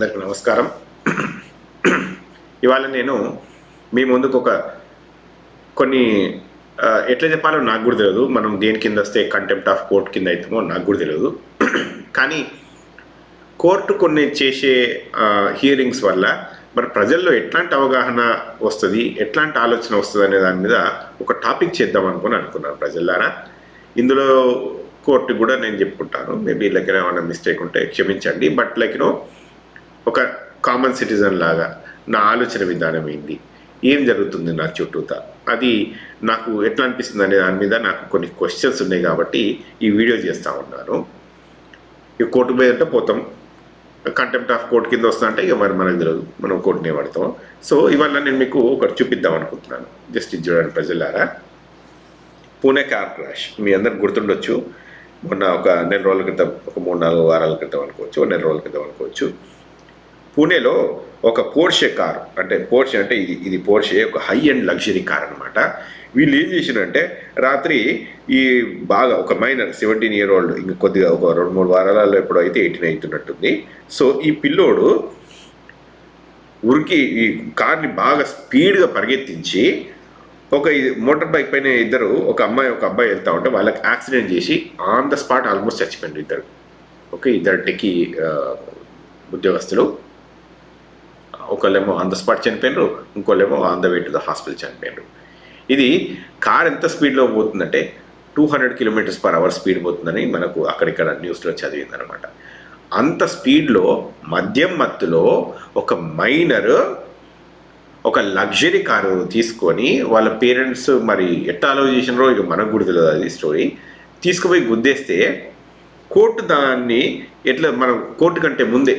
అందరికి నమస్కారం. ఇవాళ నేను మీ ముందుకు ఒక కొన్ని ఎట్లా చెప్పాలో నాకు కూడా తెలియదు మనం దేని కింద వస్తే కంటెంప్ట్ ఆఫ్ కోర్ట్ కింద అవుతామో నాకు కూడా తెలియదు కానీ కోర్టు కొన్ని చేసే హియరింగ్స్ వల్ల మరి ప్రజల్లో ఎట్లాంటి అవగాహన వస్తుంది ఎట్లాంటి ఆలోచన వస్తుంది అనే దాని మీద ఒక టాపిక్ చేద్దాం అనుకుని అనుకున్నాను ప్రజల్లారా. ఇందులో కోర్టు కూడా నేను చెప్పుకుంటాను. మేబీ లైక్ ఏమైనా మిస్టేక్ ఉంటే క్షమించండి. బట్ లైక్ నో ఒక కామన్ సిటిజన్ లాగా నా ఆలోచన విధానం ఏంటి ఏం జరుగుతుంది నా చుట్టూత? అది నాకు ఎట్లా అనిపిస్తుంది అనే దాని మీద నాకు కొన్ని క్వశ్చన్స్ ఉన్నాయి కాబట్టి ఈ వీడియో చేస్తూ ఉన్నాను. ఈ కోర్టు మీద అంటే పోతాం. కంటెంప్ట్ ఆఫ్ కోర్టు కింద వస్తా ఇక మరి మనకు తెలియదు మనం కోర్టునే పడతాం సో ఇవాళ నేను మీకు ఒకటి చూపిద్దాం అనుకుంటున్నాను. జస్ట్ ఇది చూడండి ప్రజలారా. పూణే కార్ క్రాష్ మీ అందరికి గుర్తుండొచ్చు. మొన్న ఒక నెల రోజుల క్రితం ఒక మూడు నాలుగు వారాల క్రితం అనుకోవచ్చు ఒక నెల రోజుల క్రితం అనుకోవచ్చు. పూణేలో ఒక పోర్షే కార్ అంటే పోర్షే అంటే ఇది ఇది పోర్షే ఒక హై అండ్ లగ్జరీ కార్ అనమాట వీళ్ళు ఏం చేసినంటే రాత్రి ఈ బాగా ఒక మైనర్ సెవెంటీన్ ఇయర్ ఓల్డ్ ఇంక కొద్దిగా ఒక రెండు మూడు వారాలలో ఎప్పుడో అయితే ఎయిటీన్ అవుతున్నట్టుంది సో ఈ పిల్లోడు ఉరికి ఈ కార్ని బాగా స్పీడ్గా పరిగెత్తించి ఒక ఇది- మోటార్ బైక్ పైన ఇద్దరు ఒక అమ్మాయి ఒక అబ్బాయి వెళ్తూ ఉంటే వాళ్ళకి యాక్సిడెంట్ చేసి ఆన్ ద స్పాట్ ఆల్మోస్ట్ చచ్చిపోయింది ఇద్దరు. ఓకే ఇద్దరు టెక్కి ఉద్యోగస్తులు. ఒకళ్ళేమో ఆన్ ద స్పాట్ చనిపోయినారు ఇంకోళ్ళేమో on the way to the hospital చనిపోయినారు. ఇది కార్ ఎంత స్పీడ్లో పోతుందంటే two hundred kilometres per hour speed పోతుందని మనకు అక్కడిక్కడ న్యూస్లో చదివిందనమాట అంత స్పీడ్లో మద్యం మత్తులో ఒక మైనర్ ఒక లగ్జరీ కారు తీసుకొని వాళ్ళ పేరెంట్స్ మరి ఎట్లా ఆలోచించినారో చేసినారో ఇక మనకు కూడా తెలియదు అది స్టోరీ తీసుకుపోయి గుద్దేస్తే కోర్టు దాన్ని ఎట్లా మనం కోర్టు కంటే ముందే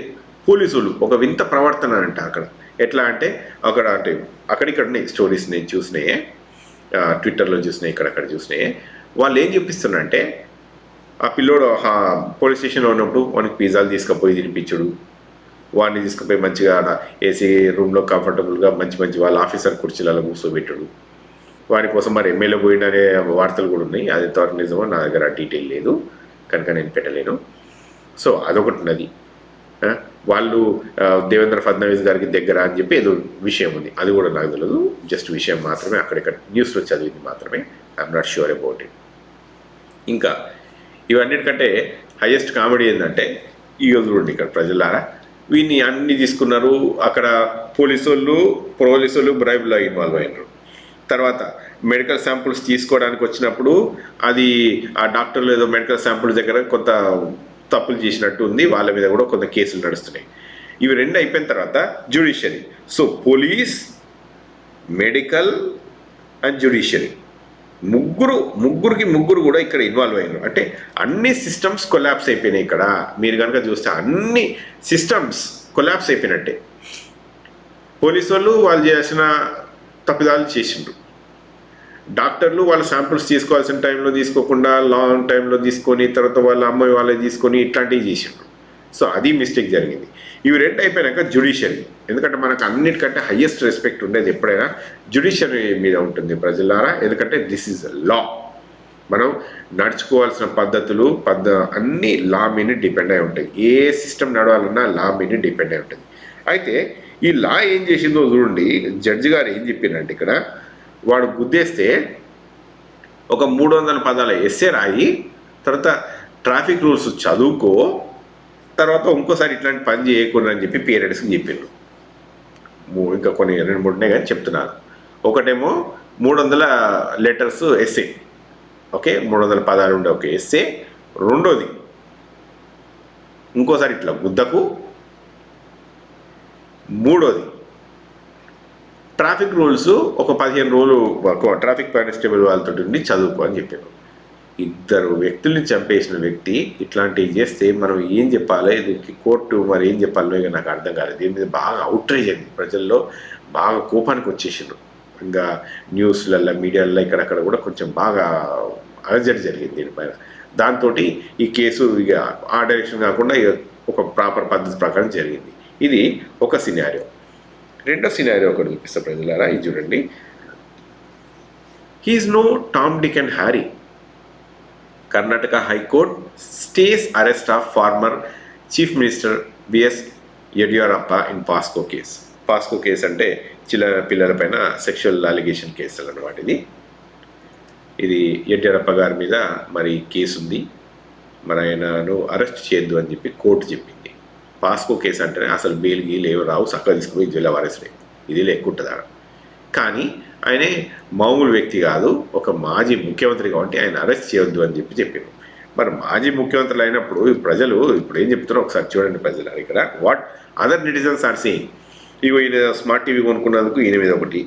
పోలీసులు ఒక వింత ప్రవర్తన అంట అక్కడ. ఎట్లా అంటే అక్కడ అంటే అక్కడిక్కడనే స్టోరీస్ నేను చూసినాయే ట్విట్టర్లో చూసినాయి ఇక్కడక్కడ చూసినాయి. వాళ్ళు ఏం చూపిస్తున్నారంటే ఆ పిల్లోడు పోలీస్ స్టేషన్లో ఉన్నప్పుడు వానికి పిజ్జాలు తీసుకుపోయి తినిపించుడు. వాడిని తీసుకుపోయి మంచిగా ఏసీ రూమ్లో కంఫర్టబుల్గా మంచి మంచి వాళ్ళ ఆఫీసర్ కుర్చీలలో కూర్చోబెట్టుడు. వాడి కోసం మరి ఎమ్మెల్యే పోయిననే వార్తలు కూడా ఉన్నాయి. అది ఎంతవరకు నిజమో నా దగ్గర డీటెయిల్ లేదు. కనుక నేను పెట్టలేను. సో అదొకటి ఉన్నది. వాళ్ళు దేవేంద్ర ఫడ్నవీస్ గారికి దగ్గర అని చెప్పి ఏదో విషయం ఉంది. అది కూడా నాకు తెలియదు జస్ట్ విషయం మాత్రమే. అక్కడిక్కడ న్యూస్లో చదివింది మాత్రమే. I'm not sure about it ఇంకా ఇవన్నిటికంటే హైయెస్ట్ కామెడీ ఏంటంటే ఈ చూడండి ఇక్కడ ప్రజలారా. వీన్ని అన్ని తీసుకున్నారు. అక్కడ పోలీసు వాళ్ళు పోలీసు వాళ్ళు బ్రైబ్లో ఇన్వాల్వ్ అయినారు. తర్వాత మెడికల్ శాంపుల్స్ తీసుకోవడానికి వచ్చినప్పుడు అది ఆ డాక్టర్లు ఏదో మెడికల్ శాంపుల్స్ దగ్గర కొంత తప్పులు చేసినట్టు ఉంది. వాళ్ళ మీద కూడా కొంత కేసులు నడుస్తున్నాయి. ఇవి రెండు అయిపోయిన తర్వాత judiciary. So police medical and judiciary. ముగ్గురు ముగ్గురికి ముగ్గురు కూడా ఇక్కడ ఇన్వాల్వ్ అయినారు. అంటే అన్ని సిస్టమ్స్ కొలాప్స్ అయిపోయినాయి ఇక్కడ. మీరు కనుక చూస్తే అన్ని సిస్టమ్స్ కొలాప్స్ అయిపోయినట్టే. పోలీసు వాళ్ళు వాళ్ళు చేసిన తప్పిదాలు చేసిండ్రు. డాక్టర్లు వాళ్ళ శాంపుల్స్ తీసుకోవాల్సిన టైంలో తీసుకోకుండా లాంగ్ టైంలో తీసుకొని తర్వాత వాళ్ళ అమ్మాయి వాళ్ళే తీసుకొని ఇట్లాంటివి చేసిండ్రు. సో అది మిస్టేక్ జరిగింది. ఇవి రెండు అయిపోయాక జ్యుడిషియరీ. ఎందుకంటే మనకు అన్నిటికంటే హయ్యెస్ట్ రెస్పెక్ట్ ఉండేది ఎప్పుడైనా జ్యుడిషియరీ మీద ఉంటుంది ప్రజలారా. ఎందుకంటే దిస్ ఈజ్ లా మనం నడుచుకోవాల్సిన పద్ధతులు పద్ధ అన్ని లా మీద డిపెండ్ అయి ఉంటాయి. ఏ సిస్టమ్ నడవాలన్నా లా మీద డిపెండ్ అయి ఉంటుంది. అయితే ఈ లా ఏం చేసిందో చూడండి. జడ్జి గారు ఏం చెప్పిందంటే ఇక్కడ వాడు గుద్దేస్తే ఒక మూడు వందల పదాల ఎస్ఏ రాయి తర్వాత ట్రాఫిక్ రూల్స్ చదువుకో తర్వాత ఇంకోసారి ఇట్లాంటి పని చేయకూడదు అని చెప్పి పేరెంట్స్కి చెప్పిండ్రు ఇంకా కొన్ని రెండు మూడు ఉన్నాయి కానీ చెప్తున్నాను. ఒకటేమో మూడు వందల లెటర్స్ ఎస్ఏ ఓకే? మూడు వందల పదాలు ఉండే ఒక ఎస్ఏ రెండోది ఇంకోసారి ఇట్లా గుద్దకు. మూడోది ట్రాఫిక్ రూల్స్ ఒక పదిహేను రోజులు ట్రాఫిక్ కానిస్టేబుల్ వాళ్ళతో ఉండి చదువుకో అని చెప్పారు. ఇద్దరు వ్యక్తుల్ని చంపేసిన వ్యక్తి ఇట్లాంటివి చేస్తే మనం ఏం చెప్పాలి? దీనికి కోర్టు మరి ఏం చెప్పాలో ఇక నాకు అర్థం కాలేదు. దీని మీద బాగా అవుట్రేజ్ అయింది. ప్రజల్లో బాగా కోపానికి వచ్చేసిండ్రు. ఇంకా న్యూస్లల్లో మీడియాల్లో ఇక్కడక్కడ కూడా కొంచెం బాగా అలజడి జరిగింది దీనిపైన. దాంతో ఈ కేసు ఇక ఆ డైరెక్షన్ కాకుండా ఇక ఒక ప్రాపర్ పద్ధతి ప్రకారం జరిగింది. ఇది ఒక సినారియో రెండో సినారీ ఒకటి చూపిస్తా ప్రజలారా ఇది చూడండి. He's no Tom Dick and Harry Karnataka high court stays arrest of former chief minister BS Yediyurappa in POCSO case. POCSO case అంటే చిల్లర పిల్లల పైన సెక్షువల్ అలిగేషన్ కేసులు అనమాట ఇది. ఇది యడ్యూరప్ప గారి మీద మరి కేసు ఉంది మరి ఆయనను అరెస్ట్ చేయొద్దు అని చెప్పి కోర్టు చెప్పింది. పాస్కో కేసు అంటేనే అసలు బెయిల్ గీలు ఏవి రావు చక్కగా తీసుకుపోయి జైల్లో వారేసరే ఇది లెక్కుంటుందా కానీ ఆయనే మామూలు వ్యక్తి కాదు ఒక మాజీ ముఖ్యమంత్రి కాబట్టి ఆయన అరెస్ట్ చేయొద్దు అని చెప్పి చెప్పారు మరి మాజీ ముఖ్యమంత్రులు అయినప్పుడు ప్రజలు ఇప్పుడు ఏం చెప్తున్నారో ఒకసారి చూడండి ప్రజలు ఇక్కడ. What other netizens are saying ఇగో ఈయన స్మార్ట్ టీవీ కొనుక్కున్నందుకు ఈయన మీద ఒకటి.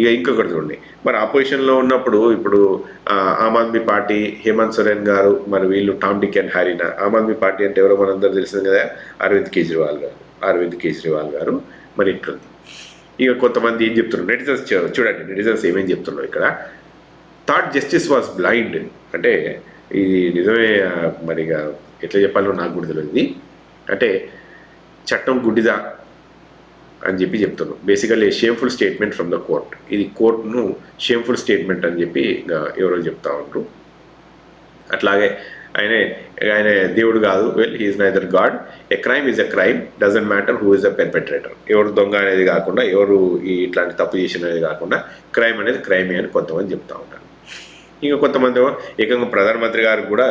ఇక ఇంకొకటి చూడండి. మరి అపోజిషన్లో ఉన్నప్పుడు ఇప్పుడు ఆమ్ ఆద్మీ పార్టీ హేమంత్ సోరెన్ గారు మరి వీళ్ళు టామ్ డిక్ అండ్ హారీనా ఆమ్ ఆద్మీ పార్టీ అంటే ఎవరో మనందరూ తెలిసింది కదా అరవింద్ కేజ్రీవాల్ గారు అరవింద్ కేజ్రీవాల్ గారు మరి ఇట్లుంది. ఇక కొంతమంది ఏం చెప్తున్నారు? నెటిజన్స్ చూడండి నెటిజన్స్ ఏమేం చెప్తున్నారు ఇక్కడ? Thought justice was blind. అంటే ఇది నిజమే మరి ఇక ఎట్లా చెప్పాలో నాకు కూడా తెలియదు. అంటే చట్టం గుడ్డిదా? అని చెప్పి చెప్తున్నాం. Basically shameful statement from the court ఇది కోర్టును షేమ్ఫుల్ స్టేట్మెంట్ అని చెప్పి ఎవరో చెప్తా ఉంటారు అట్లాగే ఆయన ఆయన దేవుడు కాదు. Well he's neither God a crime is a crime doesn't matter who is a perpetrator ఎవరు దొంగ అనేది కాకుండా ఎవరు ఇట్లాంటి తప్పు చేసిన అనేది కాకుండా క్రైమ్ అనేది క్రైమే అని కొంతమంది చెప్తా ఉంటారు. ఇంకా కొంతమంది ఏకంగా ప్రధానమంత్రి గారికి కూడా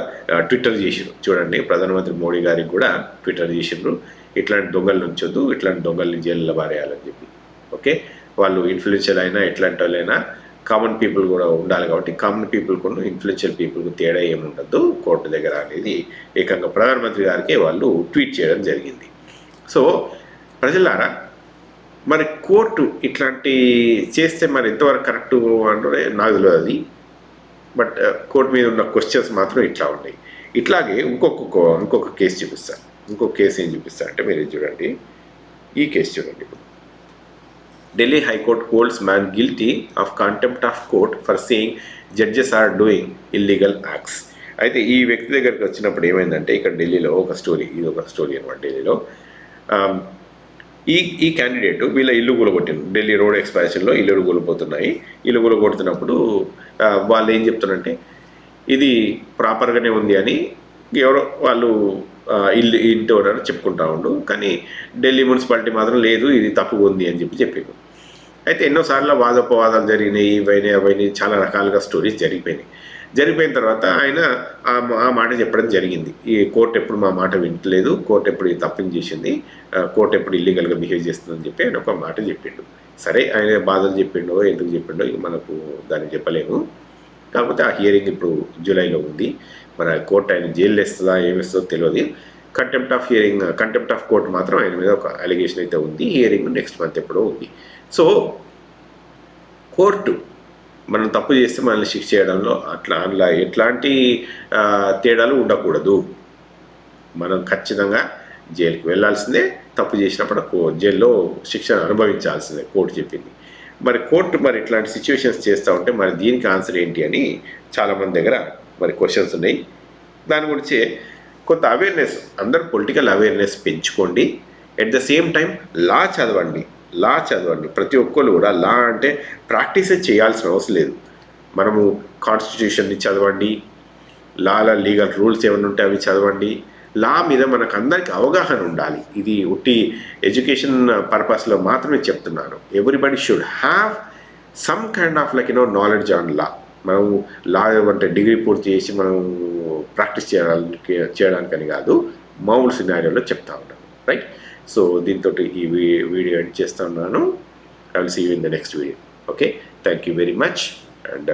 ట్విట్టర్ చేసిరు చూడండి ప్రధానమంత్రి మోడీ గారికి కూడా ట్విట్టర్ చేసిండ్రు ఇట్లాంటి దొంగలు ఉంచొద్దు ఇట్లాంటి దొంగల్ని జైల్లో పారేయాలని చెప్పి. ఓకే? వాళ్ళు ఇన్ఫ్లుయెన్షియల్ అయినా ఎట్లాంటి వాళ్ళైనా కామన్ పీపుల్ కూడా ఉండాలి కాబట్టి కామన్ పీపుల్ కూడా ఇన్ఫ్లుయెన్షియల్ పీపుల్కు తేడా ఏముండద్దు. కోర్టు దగ్గర అనేది ఏకంగా ప్రధానమంత్రి గారికి వాళ్ళు ట్వీట్ చేయడం జరిగింది. సో ప్రజలారా మరి కోర్టు ఇట్లాంటి చేస్తే మరి ఎంతవరకు కరెక్ట్ అంటే నాకు తెలియదు అది. బట్ కోర్టు మీద ఉన్న క్వశ్చన్స్ మాత్రం ఇట్లా ఉన్నాయి. ఇట్లాగే ఇంకొక ఇంకొక కేసు చూపిస్తాను ఇంకో కేసు ఏం చూపిస్తారంటే మీరు చూడండి. ఈ కేసు చూడండి ఇప్పుడు. Delhi high court holds man guilty of contempt of court for saying judges are doing illegal acts. అయితే ఈ వ్యక్తి దగ్గరికి వచ్చినప్పుడు ఏమైందంటే ఇక్కడ ఢిల్లీలో ఒక స్టోరీ ఇది ఒక స్టోరీ అనమాట ఢిల్లీలో. ఈ ఈ క్యాండిడేట్ వీళ్ళ ఇల్లు కూలగొట్టింది. ఢిల్లీ రోడ్ ఎక్స్పాన్షన్లో ఇల్లు కూలిపోతున్నాయి. ఇల్లు కూలగొడుతున్నప్పుడు వాళ్ళు ఏం చెప్తున్నారంటే ఇది ప్రాపర్గానే ఉంది అని ఎవరో వాళ్ళు ఇల్లు ఇంటి ఓనర్ చెప్పుకుంటా ఉండు. కానీ ఢిల్లీ మున్సిపాలిటీ మాత్రం లేదు ఇది తప్పుగా ఉంది అని చెప్పి చెప్పాము అయితే ఎన్నోసార్లు వాదోపవాదాలు జరిగినాయి ఇవైనా అవైనాయి చాలా రకాలుగా స్టోరీస్ జరిగిపోయినాయి. జరిగిపోయిన తర్వాత ఆయన ఆ మాట చెప్పడం జరిగింది. ఈ కోర్టు ఎప్పుడు మా మాట వింటలేదు కోర్టు ఎప్పుడు ఈ చేసింది కోర్టు ఎప్పుడు ఇల్లీగల్గా బిహేవ్ చేస్తుందని చెప్పి ఆయన ఒక మాట చెప్పిండు. సరే ఆయన బాధలు చెప్పిండో ఎందుకు చెప్పిండో ఇక మనకు దాన్ని చెప్పలేము. కాకపోతే ఆ హియరింగ్ ఇప్పుడు జూలైలో ఉంది. మరి కోర్టు ఆయన జైలు వేస్తుందా ఏమిస్తుందో తెలియదు contempt of hearing contempt of court మాత్రం ఆయన మీద ఒక అలిగేషన్ అయితే ఉంది. హియరింగ్ నెక్స్ట్ మంత్ ఎప్పుడో ఉంది. సో కోర్టు మనం తప్పు చేస్తే మనల్ని శిక్ష చేయడంలో అట్లా అందులో ఎట్లాంటి తేడాలు ఉండకూడదు. మనం ఖచ్చితంగా జైలుకి వెళ్ళాల్సిందే తప్పు చేసినప్పుడు కో- జైల్లో శిక్షను అనుభవించాల్సిందే కోర్టు చెప్పింది. మరి కోర్టు మరి ఇట్లాంటి సిచ్యువేషన్స్ చేస్తూ ఉంటే మరి దీనికి ఆన్సర్ ఏంటి అని చాలామంది దగ్గర మరి క్వశ్చన్స్ ఉన్నాయి. దాని గురించి కొంత అవేర్నెస్ అందరు పొలిటికల్ అవేర్నెస్ పెంచుకోండి. At the same time law చదవండి. లా చదవండి. ప్రతి ఒక్కరు కూడా లా అంటే ప్రాక్టీసే చేయాల్సిన అవసరం లేదు. మనము కాన్స్టిట్యూషన్ని చదవండి. లాల లీగల్ రూల్స్ ఏమైనా ఉంటే అవి చదవండి. లా మీద మనకు అందరికీ అవగాహన ఉండాలి. ఇది ఉట్టి ఎడ్యుకేషన్ పర్పస్లో మాత్రమే చెప్తున్నాను. Everybody should have some kind of like you know knowledge on law మనం లా అంటే డిగ్రీ పూర్తి చేసి మనం ప్రాక్టీస్ చేయడానికి చేయడానికని కాదు మామూలు సినారియోలో చెప్తా ఉన్నాను రైట్ సో దీంతో ఈ వీడియో ఎండ్ చేస్తా ఉన్నాను. I will see you in the next video okay thank you very much and